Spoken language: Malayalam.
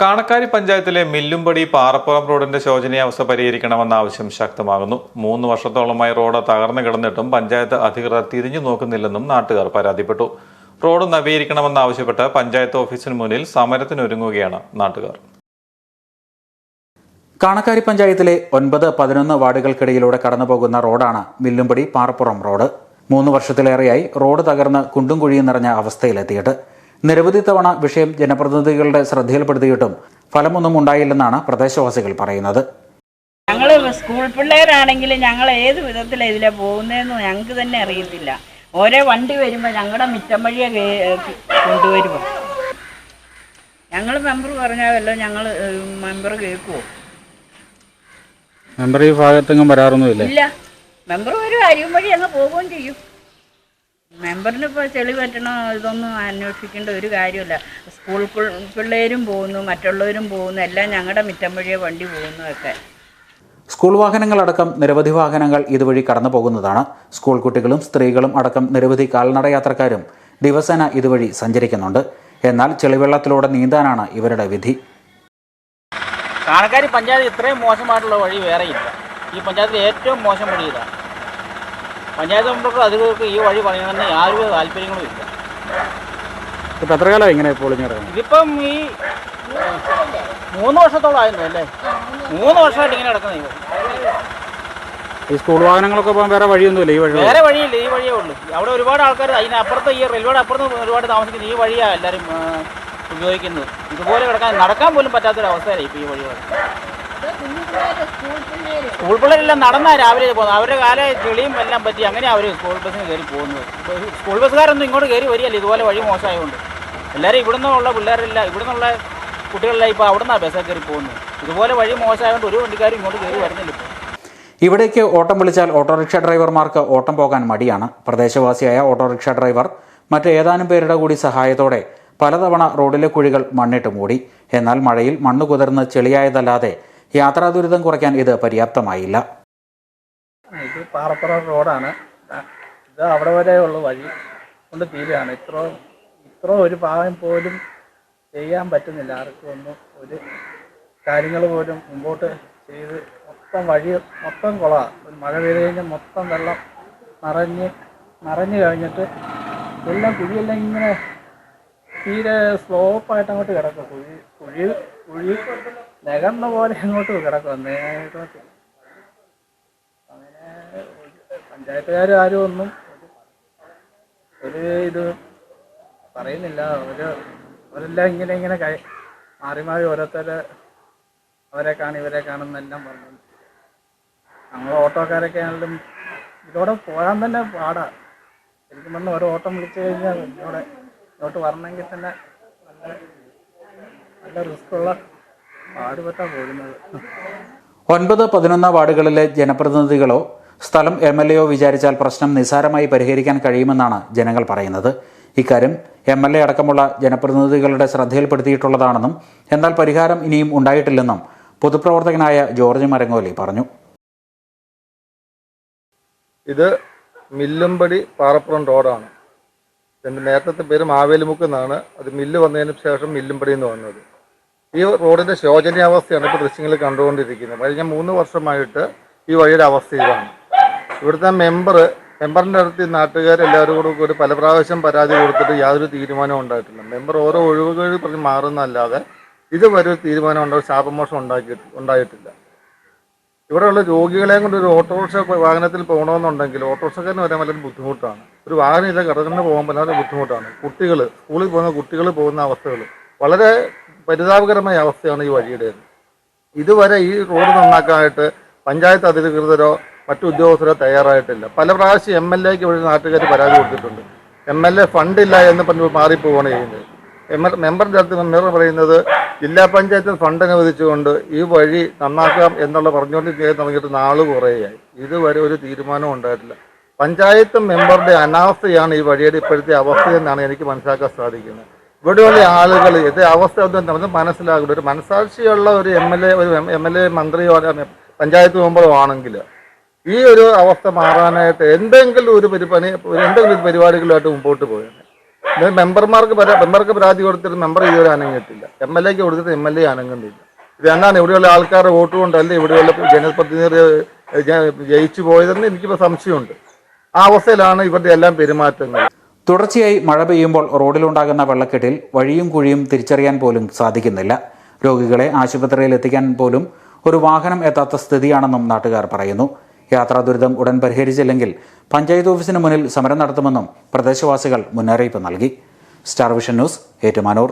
കാണക്കാരി പഞ്ചായത്തിലെ മില്ലുംപടി പാറപ്പുറം റോഡിന്റെ ശോചനീയാവസ്ഥ പരിഹരിക്കണമെന്ന ആവശ്യം ശക്തമാകുന്നു. മൂന്ന് വർഷത്തോളമായി റോഡ് തകർന്നു കിടന്നിട്ടും പഞ്ചായത്ത് അധികൃതർ തിരിഞ്ഞു നോക്കുന്നില്ലെന്നും നാട്ടുകാർ പരാതിപ്പെട്ടു. റോഡ് നവീകരിക്കണമെന്നാവശ്യപ്പെട്ട് പഞ്ചായത്ത് ഓഫീസിന് മുന്നിൽ സമരത്തിനൊരുങ്ങുകയാണ് നാട്ടുകാർ. കാണക്കാരി പഞ്ചായത്തിലെ ഒൻപത് പതിനൊന്ന് വാർഡുകൾക്കിടയിലൂടെ കടന്നുപോകുന്ന റോഡാണ് മില്ലുംപടി പാറപ്പുറം റോഡ്. മൂന്ന് വർഷത്തിലേറെയായി റോഡ് തകർന്ന് കുണ്ടും കുഴിയും നിറഞ്ഞ അവസ്ഥയിലെത്തിയിട്ട്. നിരവധി തവണ വിഷയം ജനപ്രതിനിധികളുടെ ശ്രദ്ധയിൽപ്പെടുത്തിയിട്ടും ഫലമൊന്നും ഉണ്ടായില്ലെന്നാണ് പ്രദേശവാസികൾ പറയുന്നത്. ഞങ്ങൾ സ്കൂൾ പിള്ളേരാണെങ്കിൽ ഞങ്ങൾ ഏത് വിധത്തിലാണ് ഇതിലെ പോകുന്നതെന്ന് ഞങ്ങൾക്ക് തന്നെ അറിയത്തില്ല. ഓരോ വണ്ടി വരുമ്പോൾ ഞങ്ങളുടെ മിറ്റം വഴിയെ കൊണ്ടുവരുമോ ഞങ്ങൾ മെമ്പർ പറഞ്ഞാലോ ഞങ്ങൾ മെമ്പർ കേൾക്കുമോ മെമ്പർ ഈ ഭാഗത്തെങ്ങും വരാറൊന്നുമില്ല. ഇല്ല. മെമ്പർ വരും അരിയും വഴി അങ്ങ് പോവുകയും ചെയ്യും. മെമ്പറിന് ഇപ്പോൾ ചെളി പറ്റണോ ഇതൊന്നും അന്വേഷിക്കേണ്ട ഒരു കാര്യമില്ല. സ്കൂൾ പിള്ളേരും പോകുന്നു മറ്റുള്ളവരും പോകുന്നു എല്ലാം ഞങ്ങളുടെ മിറ്റം വഴിയെ വണ്ടി പോകുന്നു ഒക്കെ സ്കൂൾ വാഹനങ്ങളടക്കം നിരവധി വാഹനങ്ങൾ ഇതുവഴി കടന്നു പോകുന്നതാണ്. സ്കൂൾ കുട്ടികളും സ്ത്രീകളും അടക്കം നിരവധി കാൽനടയാത്രക്കാരും ദിവസേന ഇതുവഴി സഞ്ചരിക്കുന്നുണ്ട്. എന്നാൽ ചെളിവെള്ളത്തിലൂടെ നീന്താനാണ് ഇവരുടെ വിധി. കാണക്കാരി പഞ്ചായത്ത് ഇത്രയും മോശമായിട്ടുള്ള വഴി വേറെയില്ല. ഈ പഞ്ചായത്തിൽ ഏറ്റവും മോശം വഴി ഇതാണ് പഞ്ചായത്ത് മെമ്പർക്ക് അത് ഈ വഴി പറയുന്നതിന് യാതൊരു താല്പര്യങ്ങളും ഇല്ല. ഇപ്പം എത്ര കാലം ഇങ്ങനെ പൊളിഞ്ഞു കിടക്കുന്നത് ഇതിപ്പം ഈ മൂന്ന് വർഷത്തോളം ആയിരുന്നു അല്ലേ? മൂന്ന് വർഷമായിട്ട് ഇങ്ങനെ കിടക്കുന്നത് ഈ സ്കൂൾ വാഹനങ്ങളൊക്കെ പോകാൻ വേറെ വഴിയൊന്നുമില്ല ഈ വഴി വേറെ വഴിയില്ല ഈ വഴിയേ ഉള്ളൂ. അവിടെ ഒരുപാട് ആൾക്കാർ അതിനപ്പുറത്ത് ഈ റെയിൽവേയുടെ അപ്പുറത്ത് ഒരുപാട് താമസിക്കുന്നത് ഈ വഴിയാണ് എല്ലാവരും ഉപയോഗിക്കുന്നത്. ഇതുപോലെ കിടക്കാൻ നടക്കാൻ പോലും പറ്റാത്തൊരവസ്ഥയാണ് ഇപ്പോൾ ഈ വഴി സ്കൂൾ പിള്ളേരെല്ലാം നടന്നാ രാവിലെ പോകുന്നത്. അവരുടെ കാല ചെളിയും എല്ലാം പറ്റി അങ്ങനെയാണ് അവർ സ്കൂൾ ബസ്സിന് കയറി പോകുന്നത്. സ്കൂൾ ബസ്സുകാരൊന്നും ഇങ്ങോട്ട് കയറി വരികയല്ല. ഇതുപോലെ വഴി മോശമായതുകൊണ്ട്. എല്ലാവരും ഇവിടെ നിന്നുള്ള പിള്ളേരെല്ലാം ഇവിടെ നിന്നുള്ള കുട്ടികളെല്ലാം ഇപ്പോൾ അവിടെ നിന്നാണ് ബസ്സൊക്കെ കയറി പോകുന്നത്. ഇതുപോലെ വഴി മോശമായതുകൊണ്ട് ഒരു വണ്ടിക്കാരും ഇങ്ങോട്ട് കയറി വരുന്നില്ല ഇവിടേക്ക് ഓട്ടം വിളിച്ചാൽ ഓട്ടോറിക്ഷ ഡ്രൈവർമാർക്ക് ഓട്ടം പോകാൻ മടിയാണ്. പ്രദേശവാസിയായ ഓട്ടോറിക്ഷ ഡ്രൈവർ മറ്റേതാനും പേരുടെ കൂടി സഹായത്തോടെ പലതവണ റോഡിലെ കുഴികൾ മണ്ണിട്ട് മൂടി. എന്നാൽ മഴയിൽ മണ്ണ് കുതിർന്ന് ചെളിയായതല്ലാതെ യാത്രാ ദുരിതം കുറയ്ക്കാൻ ഇത് പര്യാപ്തമായില്ല. ഇത് പാറപ്പുറ റോഡാണ്. ഇത് അവിടെ ഉള്ള വഴി. കൊണ്ട് തീരുകയാണ് ഇത്ര ഇത്ര ഒരു ഭാഗം പോലും ചെയ്യാൻ പറ്റുന്നില്ല. ആർക്കും ഒന്നും ഒരു കാര്യങ്ങൾ പോലും മുമ്പോട്ട് ചെയ്ത് മൊത്തം വഴി മൊത്തം കുളമാണ് മഴ പെയ്ത് കഴിഞ്ഞാൽ മൊത്തം വെള്ളം നിറഞ്ഞ് നിറഞ്ഞു കഴിഞ്ഞിട്ട് എല്ലാം കുഴിയെല്ലാം ഇങ്ങനെ തീരെ സ്ലോപ്പായിട്ട് അങ്ങോട്ട് കിടക്കും കുഴി കുഴി കുഴി നികന്ന പോലെ അങ്ങോട്ട് കിടക്കും അങ്ങനെ പഞ്ചായത്തുകാർ ആരും ഒന്നും ഒരു ഇത് പറയുന്നില്ല. ഒരു അവരെല്ലാം ഇങ്ങനെ ഇങ്ങനെ കൈ മാറി മാറി ഓരോരുത്തരെ അവരെ കാണും ഇവരെ കാണുന്നെല്ലാം പറഞ്ഞു. നമ്മൾ ഓട്ടോക്കാരൊക്കെ ആണെങ്കിലും ഇതോടെ പോകാൻ തന്നെ പാടാ. ശരിക്കും പറഞ്ഞാൽ ഒരു ഓട്ടം വിളിച്ചു കഴിഞ്ഞാൽ ഇതോടെ ഇങ്ങോട്ട് വരണമെങ്കിൽ തന്നെ നല്ല നല്ല റിസ്ക്കുള്ള പാടുപെട്ടാണ് പോകുന്നത്? ഒൻപത് പതിനൊന്ന് വാർഡുകളിലെ ജനപ്രതിനിധികളോ സ്ഥലം എം എൽ എയോ വിചാരിച്ചാൽ പ്രശ്നം നിസ്സാരമായി പരിഹരിക്കാൻ കഴിയുമെന്നാണ് ജനങ്ങൾ പറയുന്നത്. ഇക്കാര്യം എം എൽ എ അടക്കമുള്ള ജനപ്രതിനിധികളുടെ ശ്രദ്ധയിൽപ്പെടുത്തിയിട്ടുള്ളതാണെന്നും എന്നാൽ പരിഹാരം ഇനിയും ഉണ്ടായിട്ടില്ലെന്നും പൊതുപ്രവർത്തകനായ ജോർജ് മരങ്ങോലി പറഞ്ഞു. ഇത് മില്ലുംപടി പാറപ്പുറം റോഡാണ്. എന്റെ നേരത്തെ പേര് മാവേലിമുക്ക് എന്നാണ്. അത് മില്ല് വന്നതിന് ശേഷം മില്ലുംപടി എന്ന് വന്നത്. ഈ റോഡിന്റെ ശോചനീയാവസ്ഥയാണ് ഇപ്പോൾ ദൃശ്യങ്ങളിൽ കണ്ടുകൊണ്ടിരിക്കുന്നത്. കഴിഞ്ഞ മൂന്ന് വർഷമായിട്ട് ഈ വഴിയുടെ അവസ്ഥ ഇതാണ്. ഇവിടുത്തെ മെമ്പർ മെമ്പറിന്റെ അടുത്ത് നാട്ടുകാരെല്ലാവരും കൂടെ കൂടി പല പ്രാവശ്യം പരാതി കൊടുത്തിട്ട് യാതൊരു തീരുമാനവും ഉണ്ടായിട്ടില്ല. മെമ്പർ ഓരോ ഒഴിവുകൾ പറഞ്ഞ് മാറുന്നല്ലാതെ ഇതുവരെ ഒരു തീരുമാനം ഉണ്ടാവും ശാപമോഷം ഉണ്ടാക്കി ഉണ്ടായിട്ടില്ല. ഇവിടെയുള്ള രോഗികളെയും കൊണ്ട് ഒരു ഓട്ടോറിക്ഷ വാഹനത്തിൽ പോകണമെന്നുണ്ടെങ്കിൽ ഓട്ടോറിക്ഷക്കാരന് വരാൻ വളരെ ബുദ്ധിമുട്ടാണ്. ഒരു വാഹനം ഇല്ല കിടക്കുന്ന പോകാൻ വളരെ ബുദ്ധിമുട്ടാണ്. കുട്ടികൾ സ്കൂളിൽ പോകുന്ന കുട്ടികൾ പോകുന്ന അവസ്ഥകൾ വളരെ പരിതാപകരമായ അവസ്ഥയാണ് ഈ വഴിയുടെ ഇതുവരെ ഈ റോഡ് നന്നാക്കാനായിട്ട് പഞ്ചായത്ത് അധികൃതരോ മറ്റു ഉദ്യോഗസ്ഥരോ തയ്യാറായിട്ടില്ല. പല പ്രാവശ്യം എം എൽ എക്ക് വഴി നാട്ടുകാർ പരാതി കൊടുത്തിട്ടുണ്ട്. എം എൽ എ ഫണ്ടില്ല എന്ന് പറഞ്ഞ് മാറിപ്പോവാണ് ചെയ്യുന്നത്. എം എൽ മെമ്പറിന്റെ അടുത്ത് മെമ്പർ പറയുന്നത് ജില്ലാ പഞ്ചായത്തിൽ ഫണ്ട് അനുവദിച്ചുകൊണ്ട് ഈ വഴി നന്നാക്കാം എന്നുള്ള പറഞ്ഞുകൊണ്ട് തുടങ്ങിയിട്ട് നാൾ കുറേയായി. ഇതുവരെ ഒരു തീരുമാനവും ഉണ്ടായിട്ടില്ല. പഞ്ചായത്ത് മെമ്പറുടെ അനാസ്ഥയാണ് ഈ വഴിയുടെ ഇപ്പോഴത്തെ അവസ്ഥ എന്നാണ് എനിക്ക് മനസ്സിലാക്കാൻ സാധിക്കുന്നത്. ഇവിടെയുള്ള ആളുകൾ ഇത് അവസ്ഥ എന്തെന്ന് മനസ്സിലാകുന്നത് ഒരു മനസാക്ഷിയുള്ള ഒരു എം എൽ എ ഒരു എം എൽ എ മന്ത്രിയോ പഞ്ചായത്ത് മെമ്പറോ ആണെങ്കിൽ ഈ ഒരു അവസ്ഥ മാറാനായിട്ട് എന്തെങ്കിലും ഒരു പരിപാടി എന്തെങ്കിലും പരിപാടികളുമായിട്ട് മുമ്പോട്ട് ഇത് മെമ്പർമാർക്ക് മെമ്പർക്ക് പരാതി കൊടുത്തിട്ട് മെമ്പർ ഇതുവരെ അനങ്ങിയിട്ടില്ല എം എൽ എക്ക് കൊടുത്തിട്ട് എം എൽ എ അനങ്ങുന്നില്ല ഇത് എന്നാണ് ഇവിടെയുള്ള ആൾക്കാരുടെ വോട്ട് കൊണ്ടല്ല ഇവിടെയുള്ള ജനപ്രതിനിധി ജയിച്ചു പോയതെന്ന് എനിക്കിപ്പോൾ സംശയമുണ്ട്. ആ അവസ്ഥയിലാണ് ഇവരുടെ എല്ലാം പെരുമാറ്റങ്ങൾ. തുടർച്ചയായി മഴ പെയ്യുമ്പോൾ റോഡിലുണ്ടാകുന്ന വെള്ളക്കെട്ടിൽ വഴിയും കുഴിയും തിരിച്ചറിയാൻ പോലും സാധിക്കുന്നില്ല. രോഗികളെ ആശുപത്രിയിൽ എത്തിക്കാൻ പോലും ഒരു വാഹനം എത്താത്ത സ്ഥിതിയാണെന്നും നാട്ടുകാർ പറയുന്നു. യാത്രാ ദുരിതം ഉടൻ പരിഹരിച്ചില്ലെങ്കിൽ പഞ്ചായത്ത് ഓഫീസിന് മുന്നിൽ സമരം നടത്തുമെന്നും പ്രദേശവാസികൾ മുന്നറിയിപ്പ് നൽകി. Star vision news Ettumanoor.